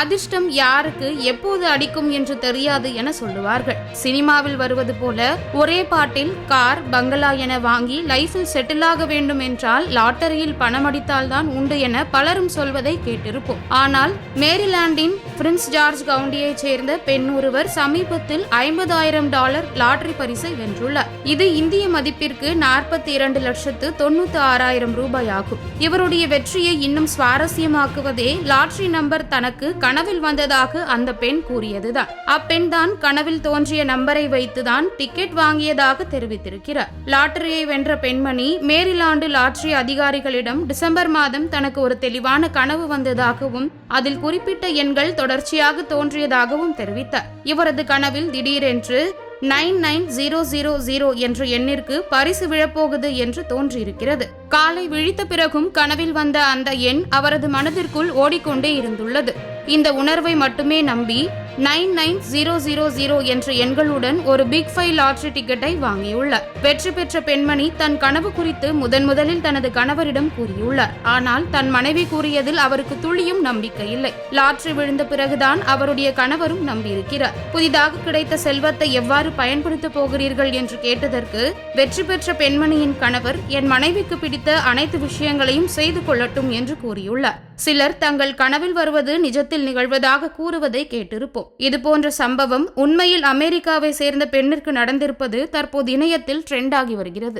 அதிர்ஷ்டம் யாருக்கு எப்போது அடிக்கும் என்று தெரியாது என சொல்லுவார்கள். சினிமாவில் வருவது போல ஒரே பாட்டில் கார் பங்களா என வாங்கி லைஃபில் செட்டில் ஆக வேண்டும் என்றால் லாட்டரியில் பணம் அடித்தால்தான் உண்டு என பலரும் சொல்வதை கேட்டிருப்போம். ஆனால் மேரிலாண்டின் பிரின்ஸ் ஜார்ஜ் கவுண்டியைச் சேர்ந்த பெண் ஒருவர் சமீபத்தில் ஐம்பதாயிரம் டாலர் லாட்டரி பரிசை வென்றுள்ளார். இது இந்திய மதிப்பிற்கு நாற்பத்தி இரண்டு லட்சத்து தொண்ணூத்தி ஆறாயிரம் ரூபாய் ஆகும் இவருடைய வெற்றியை இன்னும் சுவாரஸ்யமாக்குவதே லாட்டரி நம்பர் தனக்கு கனவில் வந்ததாக அந்த பெண் கூறியதுதான். அப்பெண் தான் கனவில் தோன்றிய நம்பரை வைத்துதான் டிக்கெட் வாங்கியதாக தெரிவித்திருக்கிறார். லாட்டரியை வென்ற பெண்மணி மேரிலாண்டு லாட்டரி அதிகாரிகளிடம் டிசம்பர் மாதம் தனக்கு ஒரு தெளிவான கனவு வந்ததாகவும் அதில் குறிப்பிட்ட எண்கள் தொடர்ச்சியாக தோன்றியதாகவும் தெரிவித்தார். இவரது கனவில் திடீரென்று nine nine zero zero zero என்ற எண்ணிற்கு பரிசு விழப்போகுது என்று தோன்றியிருக்கிறது. காலை விழித்த பிறகும் கனவில் வந்த அந்த எண் அவரது மனதிற்குள் ஓடிக்கொண்டே இருந்துள்ளது. இந்த உணர்வை மட்டுமே நம்பி nine nine zero zero zero என்ற எண்களுடன் ஒரு பிக் ஃபைவ் லாட்ரி டிக்கெட்டை வாங்கியுள்ளார். வெற்றி பெற்ற பெண்மணி தன் கனவு குறித்து முதன் முதலில் தனது கணவரிடம் கூறியுள்ளார். ஆனால் தன் மனைவி கூறியதில் அவருக்கு துளியும் நம்பிக்கை இல்லை. லாட்ரி விழுந்த பிறகுதான் அவருடைய கணவரும் நம்பியிருக்கிறார். புதிதாக கிடைத்த செல்வத்தை எவ்வாறு பயன்படுத்தப் போகிறீர்கள் என்று கேட்டதற்கு வெற்றி பெற்ற பெண்மணியின் கணவர் என் மனைவிக்கு பிடித்த அனைத்து விஷயங்களையும் செய்து கொள்ளட்டும் என்று கூறியுள்ளார். சிலர் தங்கள் கனவில் வருவது நிஜத்தில் நிகழ்வதாக கூறுவதை கேட்டிருப்போம். இதுபோன்ற சம்பவம் உண்மையில் அமெரிக்காவை சேர்ந்த பெண்ணிற்கு நடந்திருப்பது தற்போது இணையத்தில் ட்ரெண்ட் ஆகி வருகிறது.